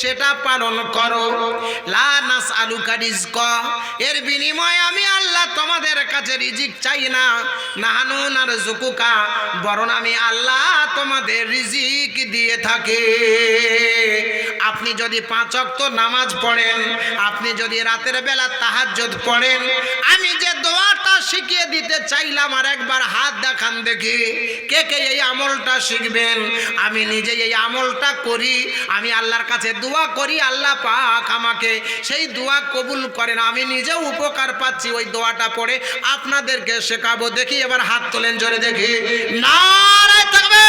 সেটা পালন করো। লা নাস আলু কারিজক এর বিনিময়ে আমি আল্লাহ তোমাদের কাছে রিজিক চাই না। নাহানু নার জুকুকা বরং আমি আল্লাহ তোমাদের রিজিক দিয়ে থাকে। আপনি যদি পাঁচ অক্ত নামাজ পড়েন, আপনি যদি রাতের বেলা তাহাজ্জুদ পড়েন, আমি যে দোয়াটা শিখিয়ে দিতে চাইলাম আর একবার হাত দেখান দেখি। কে কে এই আমলটা শিখবেন? আমি নিজে এই আমলটা করি, আমি আল্লাহর কাছে দোয়া করি, আল্লাহ পাক আমাকে সেই দোয়া কবুল করেন। আমি নিজেও উপকার পাচ্ছি, ওই দোয়াটা পড়ে আপনাদেরকে শেখাবো। দেখি, এবার হাত তোলেন জোরে দেখি। থাকবে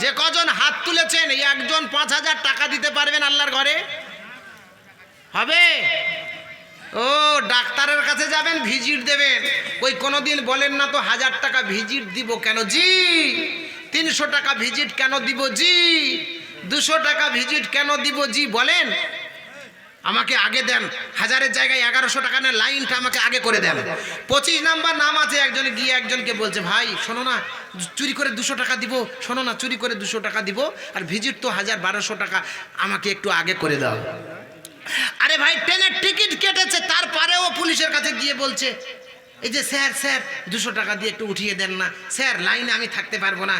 যে কজন হাত তুলেছেন একজন পাঁচ হাজার টাকা দিতে পারবেন আল্লাহর ঘরে? হবে? ও, ডাক্তারের কাছে যাবেন, ভিজিট দেবেন। ওই কোনোদিন বলেন না তো হাজার টাকা ভিজিট দিব কেন? জি, তিনশো টাকা ভিজিট কেন দিব? জি, দুশো টাকা ভিজিট কেন দিব? জি, বলেন। আমাকে আগে দেন। হাজারের জায়গায় এগারোশো টাকা নেন, লাইনটা আমাকে আগে করে দেন। পঁচিশ নাম্বার নাম আছে, একজন গিয়ে একজনকে বলছে, ভাই, শোনো না, চুরি করে দুশো টাকা দিব, শোনো না, চুরি করে দুশো টাকা দিব, আর ভিজিট তো হাজার বারোশো টাকা, আমাকে একটু আগে করে দাও। আরে ভাই, ট্রেনের টিকিট কেটেছে, তারপরেও পুলিশের কাছে গিয়ে বলছে, এই যে স্যার স্যার, দুশো টাকা দিয়ে একটু উঠিয়ে দেন না। স্যার, লাইনে আমি থাকতে পারব না।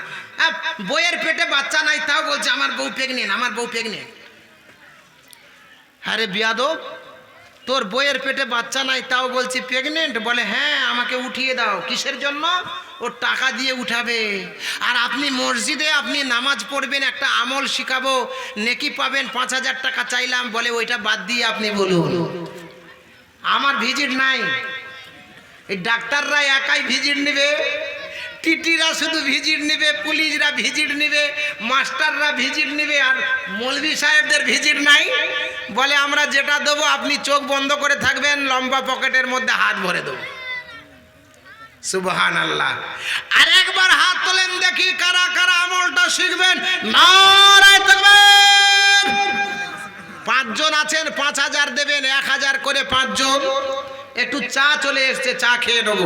বইয়ের পেটে বাচ্চা নাই, তাও বলছে, আমার বউ প্রেগনেন্ট আমার বউ প্রেগনেন্ট আরে বিয়াদব, তোর বইয়ের পেটে বাচ্চা নাই, তাও বলছি প্রেগনেন্ট বলে হ্যাঁ আমাকে উঠিয়ে দাও। কিসের জন্য? ও টাকা দিয়ে উঠাবে। আর আপনি মসজিদে আপনি নামাজ পড়বেন, একটা আমল শিখাবো, নেকি পাবেন, পাঁচ হাজার টাকা চাইলাম, বলে ওইটা বাদ দিয়ে আপনি বলুন। আমার ভিজিট নাই। এই ডাক্তাররা একাই ভিজিট নেবে, টিটিরা শুধু ভিজিট নেবে, পুলিশরা ভিজিট নেবে, মাস্টাররা ভিজিট নেবে, আর মৌলভী সাহেবদের ভিজিট নাই। বলে আমরা যেটা দেবো, আপনি চোখ বন্ধ করে থাকবেন, লম্বা পকেটের মধ্যে হাত ভরে দেবো। সুবহান আল্লাহ আর একবার হাত তোলেন দেখি কারা কারা আমলটা শিখবেন। নারায় থাকবেন পাঁচজন আছেন, পাঁচ হাজার দেবেন, এক হাজার করে পাঁচজন। একটু চা চলে এসছে, চা খেয়ে নেব।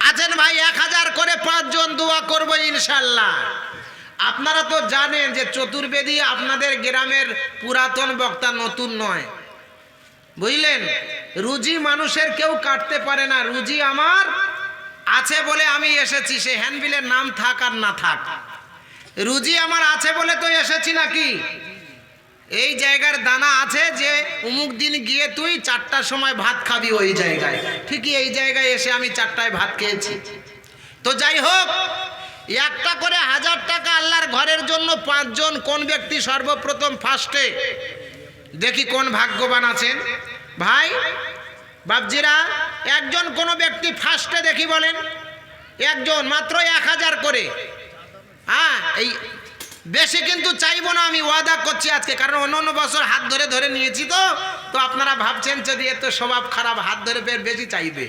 আছেন ভাই, এক হাজার করে পাঁচজন দোয়া করব ইনশাল্লাহ। আপনারা তো জানেন যে চতুর্বেদী আপনাদের গ্রামের পুরাতন বক্তা নতুন নয়। বুঝলেন? রুজি মানুষের কেউ কাটতে পারে না। রুজি আমার আছে বলে আমি এসেছি, সে হ্যান্ডবিলের নাম থাক আর না থাক। রুজি আমার আছে বলে তো এসেছি নাকি? এই জায়গার দানা আছে যে অমুক দিন গিয়ে তুই চারটার সময় ভাত খাবি ওই জায়গায়। ঠিকই এই জায়গায় এসে আমি চারটায় ভাত খেয়েছি। তো যাই হোক, একটা করে হাজার টাকা আল্লাহর ঘরের জন্য পাঁচজন কোন ব্যক্তি সর্বপ্রথম ফার্স্টে? দেখি কোন ভাগ্যবান আছেন। ভাই বাবজিরা একজন কোন ব্যক্তি ফার্স্টে দেখি বলেন, একজন মাত্র এক হাজার করে। হ্যাঁ এই বেশি কিন্তু চাইব না, আমি ওয়াদা করছি আজকে, কারণ অন্য অন্য বছর হাত ধরে ধরে নিয়েছি তো তো আপনারা ভাবছেন যদি এত স্বভাব খারাপ, হাত ধরে ফের বেশি চাইবে।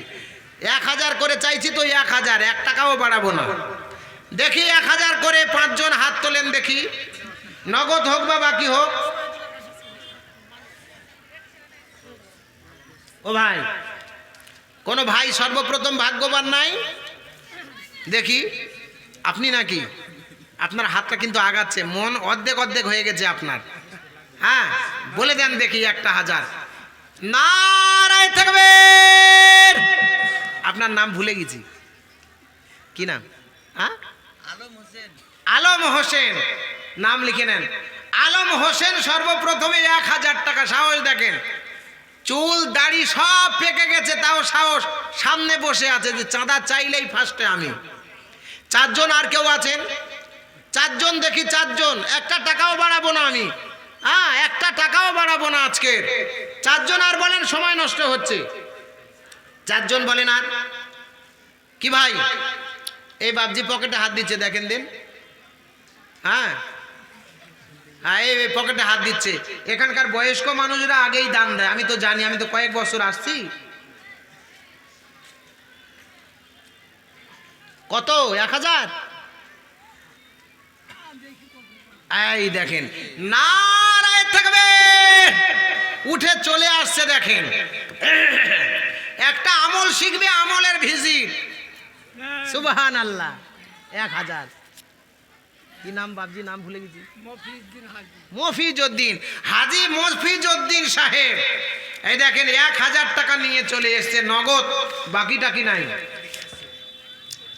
এক হাজার করে চাইছি তো এক হাজার, এক টাকাও বাড়াবো না। দেখি এক হাজার করে পাঁচজন হাত তোলেন দেখি, নগদ হোক বা বাকি হোক। ও ভাই কোন ভাই সর্বপ্রথম ভাগ্যবান নাই? দেখি আপনি নাকি? আপনার হাতটা কিন্তু আগাচ্ছে মন অর্ধেক অর্ধেক হয়ে গেছে আপনার। হ্যাঁ বলে দেন দেখি একটা হাজার। নারায় থাকবে আপনার নাম ভুলে গেছি। কি নাম? হ্যাঁ? আলম হোসেন। নাম লিখে নেন। আলম হোসেন সর্বপ্রথমে এক হাজার টাকা সাহস দেখেন। চুল, দাড়ি সব পেকে গেছে, তাও সাহস সামনে বসে আছে যে চাঁদা চাইলেই ফার্স্টে আমি। চারজন আর কেউ আছেন? চারজন দেখি, চারজন। একটা টাকাও বাড়াবো না আমি। হ্যাঁ একটা টাকাও বাড়াবো না আজকে। চারজন আর বলেন, সময় নষ্ট হচ্ছে। চারজন বলেন আর? কি ভাই? এই বাবজি পকেটে হাত দিচ্ছে, দেখেন দিন। হ্যাঁ? এই এই পকেটে হাত দিচ্ছে। এখানকার বয়স্ক মানুষরা আগেই দান দেয়। আমি তো জানি, আমি তো কয়েক বছর আসছি। কত? এক হাজার? এই দেখেন, নারায় থাকবে। উঠে চলে আসছে, দেখেন। একটা আমল শিখবে, আমলের ভিজিট। সুবহান আল্লাহ এক হাজার। কি নাম বাবজি নাম ভুলে গেছি। মফিজউদ্দিন হাজি। মফিজউদ্দিন সাহেব। এই দেখেন এক হাজার টাকা নিয়ে চলে এসছে নগদ বাকিটা কি নাই?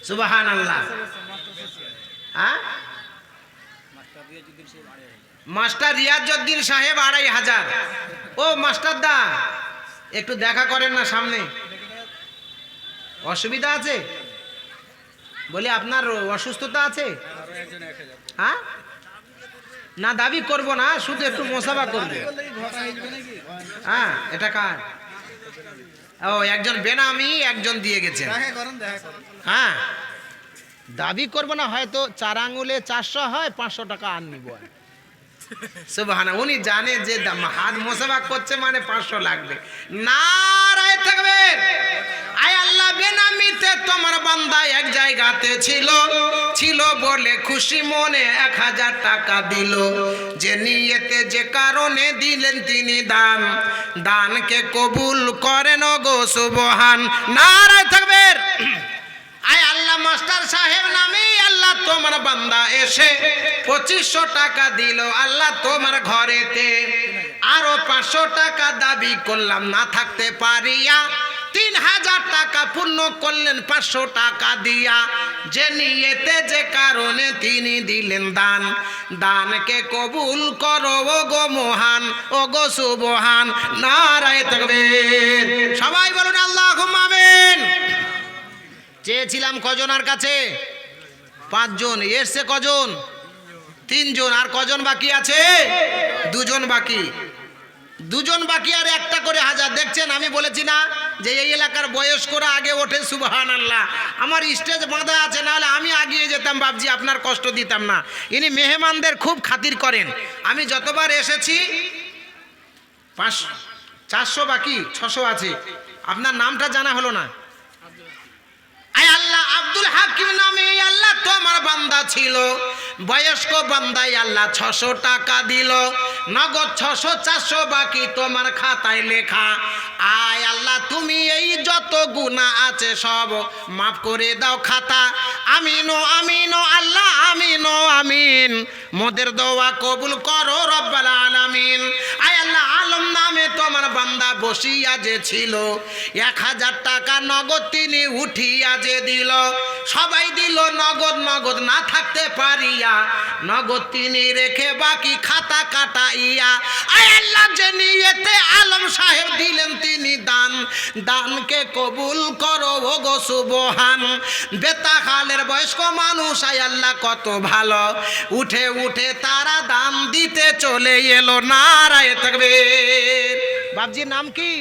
সুবাহান আল্লাহ হ্যাঁ? মাস্টার রিয়াজউদ্দিন সাহেব আড়াই হাজার। ও মাস্টার দা একটু দেখা করেন না সামনে। অসুবিধা আছে? বলি আপনার অসুস্থতা আছে? হ্যাঁ? না দাবি করব না শুধু একটু মোসাফা করব। হ্যাঁ এটা কার? ও একজন বেনামি একজন দিয়ে গেছেন। হ্যাঁ। দাবি করব না হয়তো চার আঙুলে চারশো হয় পাঁচশো টাকা আর নিব। উনি জানে যে হাত মোসাফা করছে মানে পাঁচশো লাগবে। না রায় থাকবে আয় আল্লাহ বেনামিতে তোমার বান্দা এক জায়গাতে ছিল ছিল বলে খুশি মনে এক হাজার টাকা দিল। যে নিয়েতে যে কারণে দিলেন তিনি দান। দানকে কবুল করেন গো সুবহান। নারায় থাকবে আয় আল্লাহ মাস্টার সাহেব নামে আল্লাহ তোমার বান্দা এসে পঁচিশশো টাকা দিল আল্লাহ তোমার ঘরেতে। আরও পাঁচশো টাকা দাবি করলাম, না থাকতে পারিয়া পূর্ণ করলেন পাঁচশো টাকা দিয়া। যে নিয়েতে, যে কারণে তিনি দিলেন দান। দানকে কবুল করো ও গো মহান ও গো সুবহান, নারায় থাকবে সবাই বলুন আল্লাহ আমিন। চেয়েছিলাম কজনার কাছে? পাঁচজন। এসছে কজন? তিনজন। আর কজন বাকি আছে? দুজন বাকি। দুজন বাকি আর একটা করে হাজার। দেখছেন, আমি বলেছি না যে এই এলাকার বয়স্করা আগে ওঠে সুবাহান আল্লাহ আমার স্টেজ বাঁধা আছে, নাহলে আমি আগিয়ে যেতাম বাবজি আপনার কষ্ট দিতাম না। ইনি মেহমানদের খুব খাতির করেন। আমি যতবার এসেছি, পাঁচ, চারশো বাকি, ছশো আছে। আপনার নামটা জানা হলো না? আল্লাহ, আব্দুল হাকিম নামে আল্লাহ তোমার বান্দা ছিল। বয়স্ক বান্দাই আল্লাহ ছশো টাকা দিল। নগদ ছশো, চারশো বাকি তোমার খাতায় লেখা। আয় আল্লাহ, তুমি এই যত গুণা আছে সব মাফ করে দাও খাতা। আমিনো আমিনো, আল্লাহ, আমিনো, আমিন। মোদের দোয়া কবুল করো রব্বাল আলামিন। আয় আল্লাহ, আলম নামে তোমার বান্দা বসিয়া যে ছিল, এক হাজার টাকা নগদ তিনি উঠিয়া যে দিল। সবাই দিল নগদ নগদ না থাকতে পারিয়া নগদ তিনি রেখে বাকি খাতা কাটাইয়া আল্লাহ যে নিয়েতে আলম সাহেব দিলেন তিনি দান। দানকে কবুল করো ও গো সুবহান বেতাখালের বয়স্ক মানুষ, আয় আল্লাহ কত ভালো। উঠে উঠে তারা দান দিতে চলে এলো নারায় থাকবে বাবজির নাম কি?